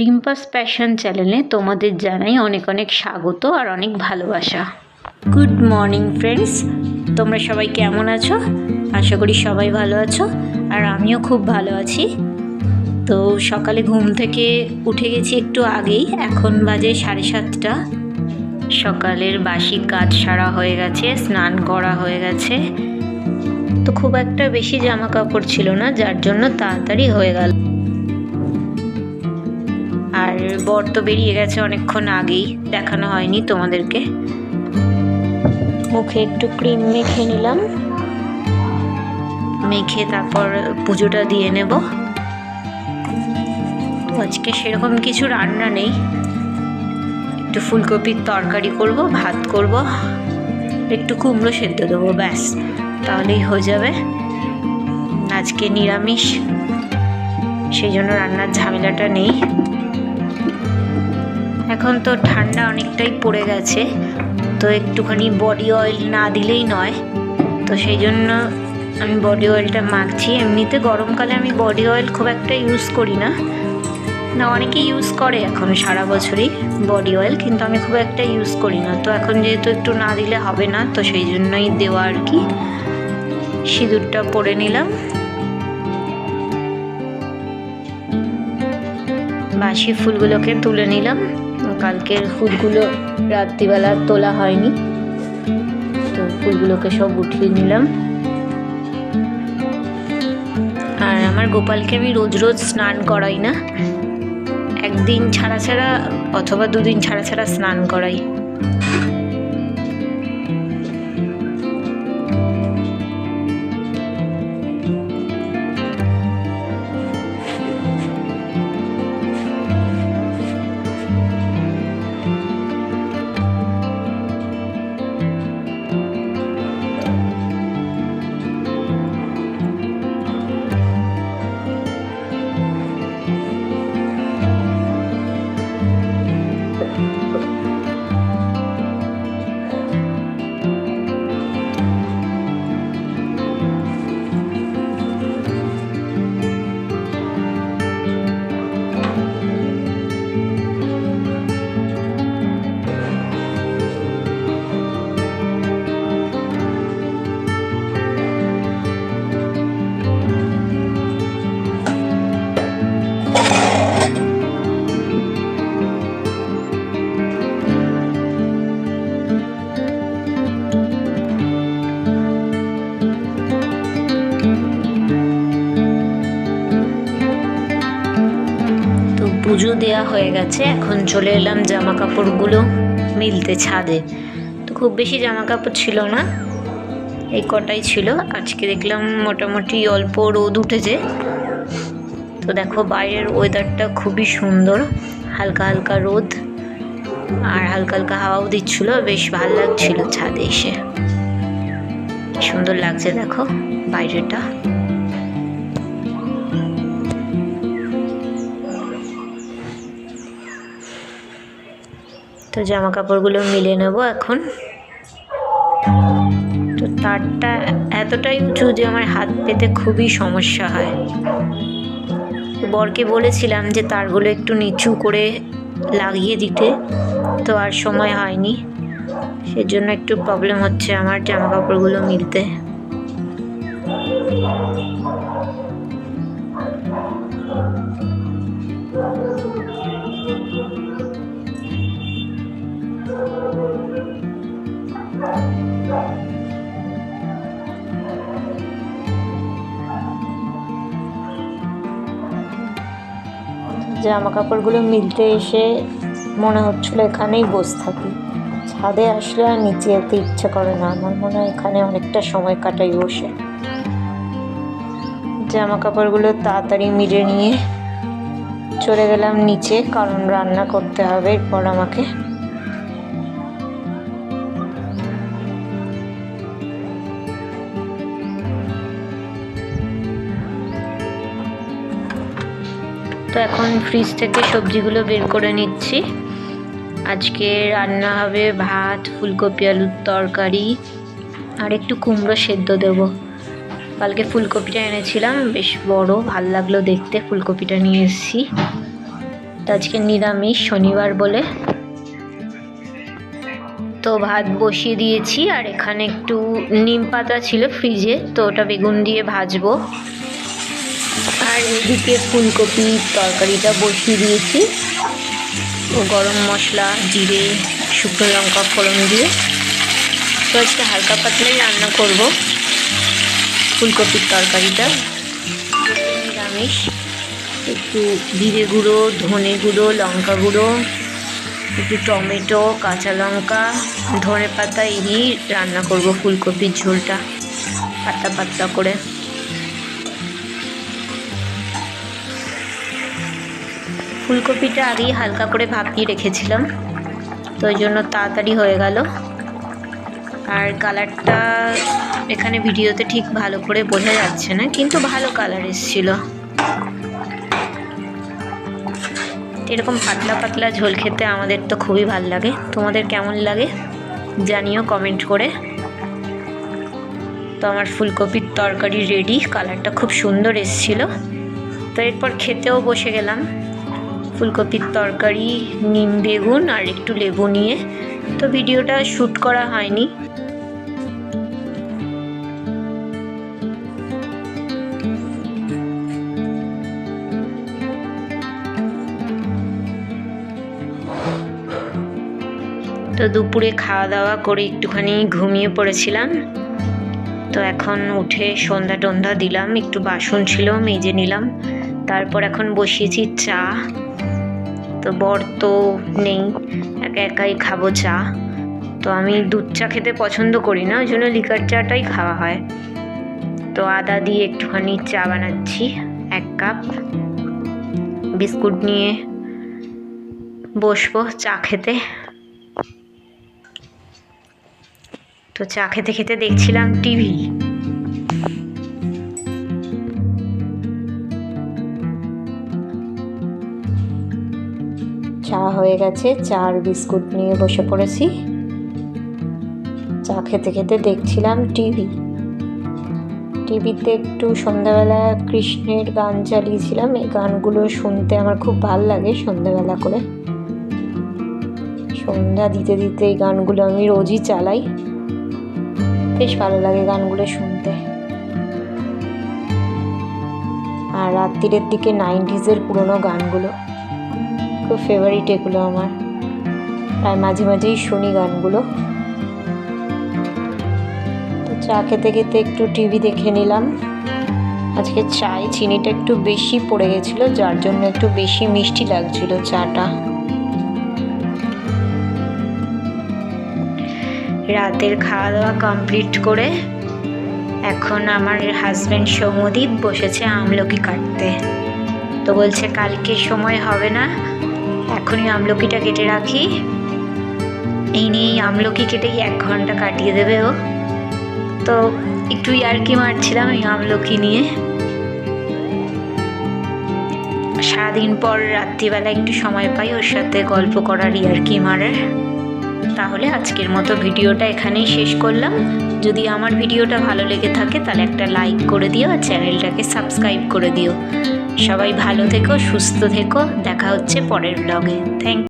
রিম্পাস passion চ্যানেলে তোমাদের জানাই অনেক অনেক স্বাগত আর অনেক ভালোবাসা। গুড মর্নিং ফ্রেন্ডস তোমরা সবাই কেমন আছো? আশা করি সবাই ভালো আছো আর আমিও খুব ভালো আছি। তো সকালে ঘুম থেকে উঠে গেছি একটু আগেই। এখন বাজে সাড়ে সাতটা। সকালের বাসি কাজ সারা হয়ে গেছে, স্নান করা হয়ে গেছে। তো খুব একটা বেশি জামা কাপড় ছিল না, যার জন্য তাড়াতাড়ি হয়ে গেল। বর তো বেরিয়ে গেছে অনেকক্ষণ আগেই, দেখানো হয়নি তোমাদেরকে। মুখে একটু ক্রিম মেখে নিলাম। মেখে তারপর পুজোটা দিয়ে নেব। আজকে সেরকম কিছু রান্না নেই। একটু ফুলকপির তরকারি করব, ভাত করব। একটু কুমড়ো সেদ্ধ দেবো, ব্যাস। তাহলেই হয়ে যাবে। আজকে নিরামিষ, সেই জন্য রান্নার ঝামেলাটা নেই। এখন তো ঠান্ডা অনেকটাই পড়ে গেছে, তো একটুখানি বডি অয়েল না দিলেই নয়। তো সেই জন্য আমি বডি অয়েলটা মাখছি। এমনিতে গরমকালে আমি বডি অয়েল খুব একটা ইউজ করি না। না অনেকে ইউজ করে এখন সারা বছরই বডি অয়েল কিন্তু আমি খুব একটা ইউজ করি না। তো এখন যেহেতু একটু না দিলে হবে না, তো সেই জন্যই দেওয়া আর কি। সিঁদুরটা পরে নিলাম। বাসি ফুলগুলোকে তুলে নিলাম। কালকের ফুলগুলো রাত্রিবেলা তোলা হয়নি। তো ফুলগুলোকে সব উঠিয়ে নিলাম। আর আমার গোপালকে আমি রোজ রোজ স্নান করাই না। একদিন ছাড়া ছাড়া অথবা দুদিন ছাড়া ছাড়া স্নান করাই। পুজো দেয়া হয়ে গেছে, এখন চলে এলাম জামা কাপড়গুলো মিলতে ছাদে। তো খুব বেশি জামা কাপড় ছিল না, এই কটাই ছিল। আজকে দেখলাম মোটামুটি অল্প রোদ উঠেছে। তো দেখো বাইরের ওয়েদারটা খুবই সুন্দর, হালকা হালকা রোদ আর হালকা হালকা হাওয়াও দিচ্ছিল, বেশ ভালো লাগছিল ছাদে এসে। সুন্দর লাগছে দেখো বাইরেটা তো জামা কাপড়গুলো মিলে নেব এখন। তো তারটা এতটাই উঁচু যে আমার হাত পেতে খুবই সমস্যা হয়। বরকে বলেছিলাম যে তারগুলো একটু নিচু করে লাগিয়ে দিতে, তো আর সময় হয়নি। সেজন্য একটু প্রবলেম হচ্ছে আমার জামা কাপড়গুলো মিলতে। জামা কাপড়গুলো মিলতে এসে মনে হচ্ছিল এখানেই বসে থাকি। ছাদে আসলে আর নিচে যেতে ইচ্ছে করে না। আমার মনে হয় এখানে অনেকটা সময় কাটাই বসে। জামা কাপড়গুলো তাড়াতাড়ি মিলে নিয়ে চলে গেলাম নিচে, কারণ রান্না করতে হবে। এরপর আমাকে তো এখন ফ্রিজ থেকে সবজিগুলো বের করে নিচ্ছি। আজকে রান্না হবে ভাত, ফুলকপি, আলুর তরকারি, আর একটু কুমড়ো সেদ্ধ দেবো। কালকে ফুলকপিটা এনেছিলাম, বেশ বড়, ভালো লাগল দেখতে, ফুলকপিটা নিয়ে এসেছি। তো আজকে নিরামিষ, শনিবার বলে। তো ভাত বসিয়ে দিয়েছি, আর এখানে একটু নিম পাতা ছিল ফ্রিজে তো ওটা বেগুন দিয়ে ভাজবো। আর এদিকে ফুলকপি তরকারিটা বসিয়ে দিয়েছি। ও গরম মশলা, জিরে, শুকনো লঙ্কা, ফোড়ন দিয়ে। তো আজকে হালকা পাতলাই রান্না করব। ফুলকপির তরকারিটা। নিরামিষ। একটু জিরে গুঁড়ো, ধনে গুঁড়ো, লঙ্কা গুঁড়ো, একটু টমেটো, কাঁচা লঙ্কা ধনে পাতা এই রান্না করব ফুলকপির ঝোলটা। পাতা পাতলা করে। ফুলকপিটা আগেই হালকা করে ভাপিয়ে রেখেছিলাম। তো ওই জন্য তাড়াতাড়ি হয়ে গেল। আর কালারটা এখানে ভিডিওতে ঠিক ভালো করে বোঝা যাচ্ছে না, কিন্তু ভালো কালার এসেছিল। এরকম পাতলা পাতলা ঝোল খেতে আমাদের তো খুবই ভালো লাগে। তোমাদের কেমন লাগে জানিও কমেন্ট করে। তো আমার ফুলকপির তরকারি রেডি কালারটা খুব সুন্দর এসেছিল। তো এরপর খেতেও বসে গেলাম। ফুলকপির তরকারি, নিম বেগুন আর একটু লেবু নিয়ে। তো ভিডিওটা শ্যুট করা হয়নি। তো দুপুরে খাওয়া দাওয়া করে একটুখানি ঘুমিয়ে পড়েছিলাম। তো এখন উঠে সন্ধ্যা টন্ধা দিলাম, একটু বাসন ছিল, মেজে নিলাম। তারপর এখন বসিয়েছি চা। তো বর তো নেই, একা একাই খাব চা। তো আমি দুধ চা খেতে পছন্দ করি না, ওই জন্য লিকার চাটাই খাওয়া হয়। তো আদা দিয়ে একটুখানি চা বানাচ্ছি, এক কাপ। বিস্কুট নিয়ে বসবো চা খেতে। তো চা খেতে খেতে দেখছিলাম টিভি। চা হয়ে গেছে চা আর বিস্কুট নিয়ে বসে পড়েছি। চা খেতে খেতে দেখছিলাম টিভি। টিভিতে একটু সন্ধ্যাবেলা কৃষ্ণের গান চালিয়েছিলাম, এই গানগুলো শুনতে আমার খুব ভালো লাগে সন্ধ্যাবেলা করে। সন্ধ্যা দিতে দিতে এই গানগুলো আমি রোজই চালাই। বেশ ভালো লাগে গানগুলো শুনতে। আর রাত্রিরের দিকে নাইনটিজের পুরোনো গানগুলো। খুব ফেভারিট এগুলো আমার। আর মাঝে মাঝেই শুনি গানগুলো। তো চা খেতে খেতে একটু টিভি দেখে নিলাম। আজকে চায়ে চিনিটা একটু বেশি পড়ে গেছিল, যার জন্য একটু বেশি মিষ্টি লাগছিল চাটা। রাতের খাওয়া দাওয়া কমপ্লিট করে এখন আমার হাজব্যান্ড সৌমদীপ বসেছে আমলকি কাটতে। তো বলছে, কালকে সময় হবে না এখনই আমলকিটা কেটে রাখি। এই নিয়েই আমলকি কেটেই এক ঘণ্টা কাটিয়ে দেবে ও। তো একটু ইয়ার্কি মারছিলাম এই আমলকি নিয়ে। সারাদিন পর রাত্রিবেলা একটু সময় পাই ওর সাথে গল্প করার ইয়ার্কি মারার। তাহলে আজকের মতো ভিডিওটা এখানেই শেষ করলাম। যদি আমার ভিডিওটা ভালো লেগে থাকে, তাহলে একটা লাইক করে দিও আর চ্যানেলটাকে সাবস্ক্রাইব করে দিও। সবাই ভালো থেকো, সুস্থ থেকো, দেখা হচ্ছে পরের ব্লগে থ্যাংক